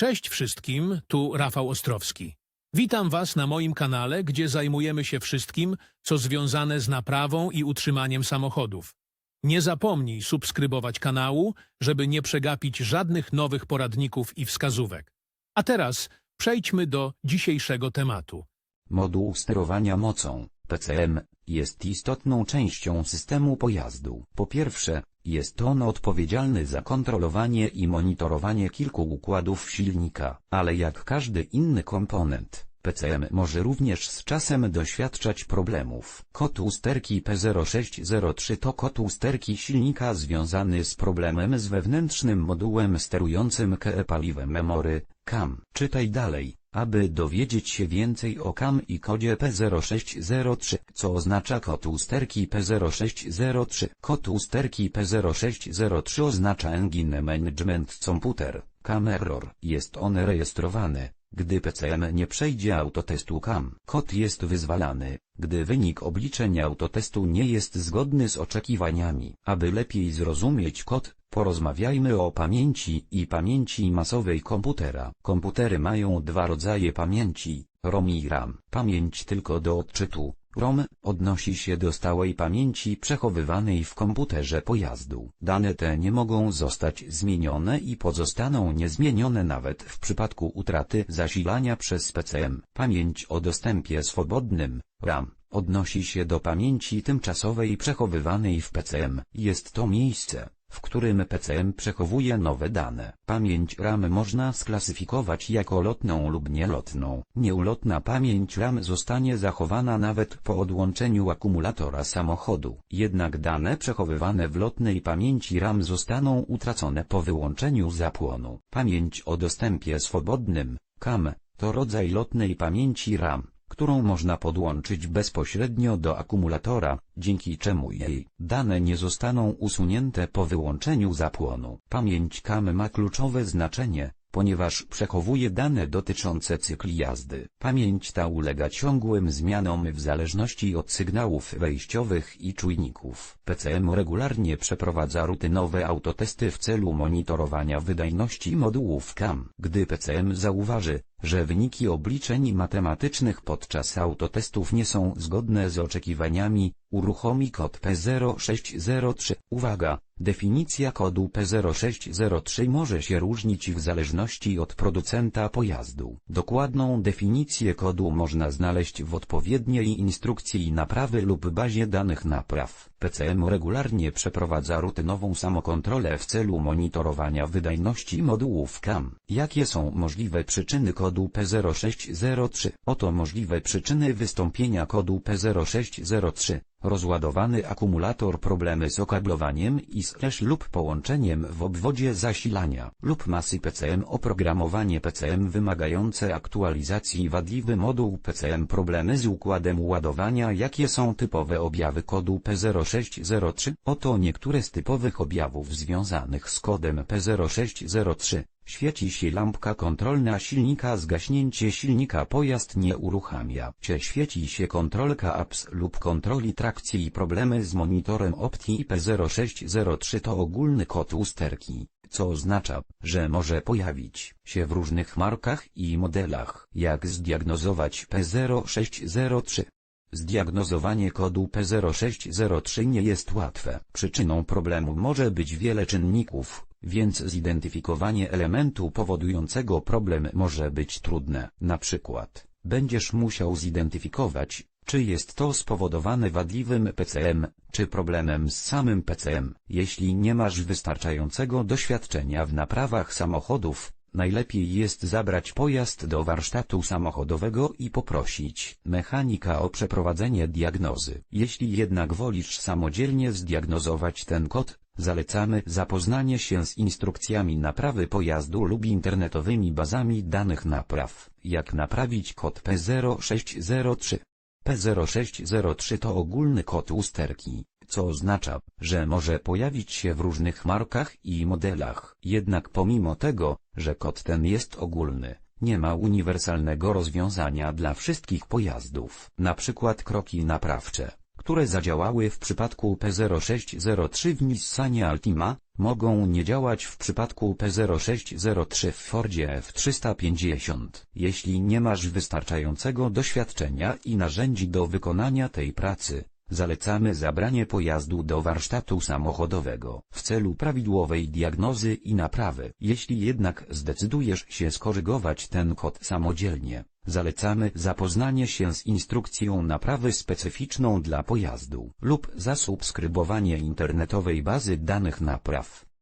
Cześć wszystkim, tu Rafał Ostrowski. Witam Was na moim kanale, gdzie zajmujemy się wszystkim, co związane z naprawą i utrzymaniem samochodów. Nie zapomnij subskrybować kanału, żeby nie przegapić żadnych nowych poradników i wskazówek. A teraz przejdźmy do dzisiejszego tematu. Moduł sterowania mocą, PCM, jest istotną częścią systemu pojazdu. Po pierwsze, jest on odpowiedzialny za kontrolowanie i monitorowanie kilku układów silnika, ale jak każdy inny komponent, PCM może również z czasem doświadczać problemów. Kod usterki P0603 to kod usterki silnika związany z problemem z wewnętrznym modułem sterującym KE paliwem memory, CAM. Czytaj dalej. Aby dowiedzieć się więcej o CAM i kodzie P0603, co oznacza kod usterki P0603. Kod usterki P0603 oznacza Engine Management Computer, CAM Error. Jest on rejestrowany, gdy PCM nie przejdzie autotestu CAM. Kod jest wyzwalany, gdy wynik obliczeń autotestu nie jest zgodny z oczekiwaniami. Aby lepiej zrozumieć kod, porozmawiajmy o pamięci i pamięci masowej komputera. Komputery mają dwa rodzaje pamięci, ROM i RAM. Pamięć tylko do odczytu. ROM odnosi się do stałej pamięci przechowywanej w komputerze pojazdu. Dane te nie mogą zostać zmienione i pozostaną niezmienione nawet w przypadku utraty zasilania przez PCM. Pamięć o dostępie swobodnym, RAM, odnosi się do pamięci tymczasowej przechowywanej w PCM. Jest to miejsce, w którym PCM przechowuje nowe dane. Pamięć RAM można sklasyfikować jako lotną lub nielotną. Nieulotna pamięć RAM zostanie zachowana nawet po odłączeniu akumulatora samochodu. Jednak dane przechowywane w lotnej pamięci RAM zostaną utracone po wyłączeniu zapłonu. Pamięć o dostępie swobodnym, CAM, to rodzaj lotnej pamięci RAM którą można podłączyć bezpośrednio do akumulatora, dzięki czemu jej dane nie zostaną usunięte po wyłączeniu zapłonu. Pamięć CAM ma kluczowe znaczenie, ponieważ przechowuje dane dotyczące cykli jazdy. Pamięć ta ulega ciągłym zmianom w zależności od sygnałów wejściowych i czujników. PCM regularnie przeprowadza rutynowe autotesty w celu monitorowania wydajności modułów CAM. Gdy PCM zauważy, że wyniki obliczeń matematycznych podczas autotestów nie są zgodne z oczekiwaniami, uruchomi kod P0603. Uwaga! Definicja kodu P0603 może się różnić w zależności od producenta pojazdu. Dokładną definicję kodu można znaleźć w odpowiedniej instrukcji naprawy lub bazie danych napraw. PCM regularnie przeprowadza rutynową samokontrolę w celu monitorowania wydajności modułów CAM. Jakie są możliwe przyczyny kodu P0603? Oto możliwe przyczyny wystąpienia kodu P0603 rozładowany akumulator problemy z okablowaniem i slash lub połączeniem w obwodzie zasilania lub masy PCM oprogramowanie PCM wymagające aktualizacji wadliwy moduł PCM problemy z układem ładowania. Jakie są typowe objawy kodu P0603 oto niektóre z typowych objawów związanych z kodem P0603 Świeci się lampka kontrolna silnika zgaśnięcie silnika pojazd nie uruchamia się świeci się kontrolka APS lub kontroli trakcji i problemy z monitorem Opti P0603 to ogólny kod usterki, co oznacza, że może pojawić się w różnych markach i modelach. Jak zdiagnozować P0603? Zdiagnozowanie kodu P0603 nie jest łatwe. Przyczyną problemu może być wiele czynników, więc zidentyfikowanie elementu powodującego problem może być trudne. Na przykład, będziesz musiał zidentyfikować, czy jest to spowodowane wadliwym PCM, czy problemem z samym PCM. Jeśli nie masz wystarczającego doświadczenia w naprawach samochodów, Najlepiej jest zabrać pojazd do warsztatu samochodowego i poprosić mechanika o przeprowadzenie diagnozy. Jeśli jednak wolisz samodzielnie zdiagnozować ten kod, zalecamy zapoznanie się z instrukcjami naprawy pojazdu lub internetowymi bazami danych napraw. Jak naprawić kod P0603? P0603 to ogólny kod usterki co oznacza, że może pojawić się w różnych markach i modelach. Jednak pomimo tego, że kod ten jest ogólny, nie ma uniwersalnego rozwiązania dla wszystkich pojazdów. Na przykład kroki naprawcze, które zadziałały w przypadku P0603 w Nissanie Altima, Mogą nie działać w przypadku P0603 w Fordzie F350. Jeśli nie masz wystarczającego doświadczenia i narzędzi do wykonania tej pracy, zalecamy zabranie pojazdu do warsztatu samochodowego w celu prawidłowej diagnozy i naprawy. Jeśli jednak zdecydujesz się skorygować ten kod samodzielnie, zalecamy zapoznanie się z instrukcją naprawy specyficzną dla pojazdu lub zasubskrybowanie internetowej bazy danych napraw.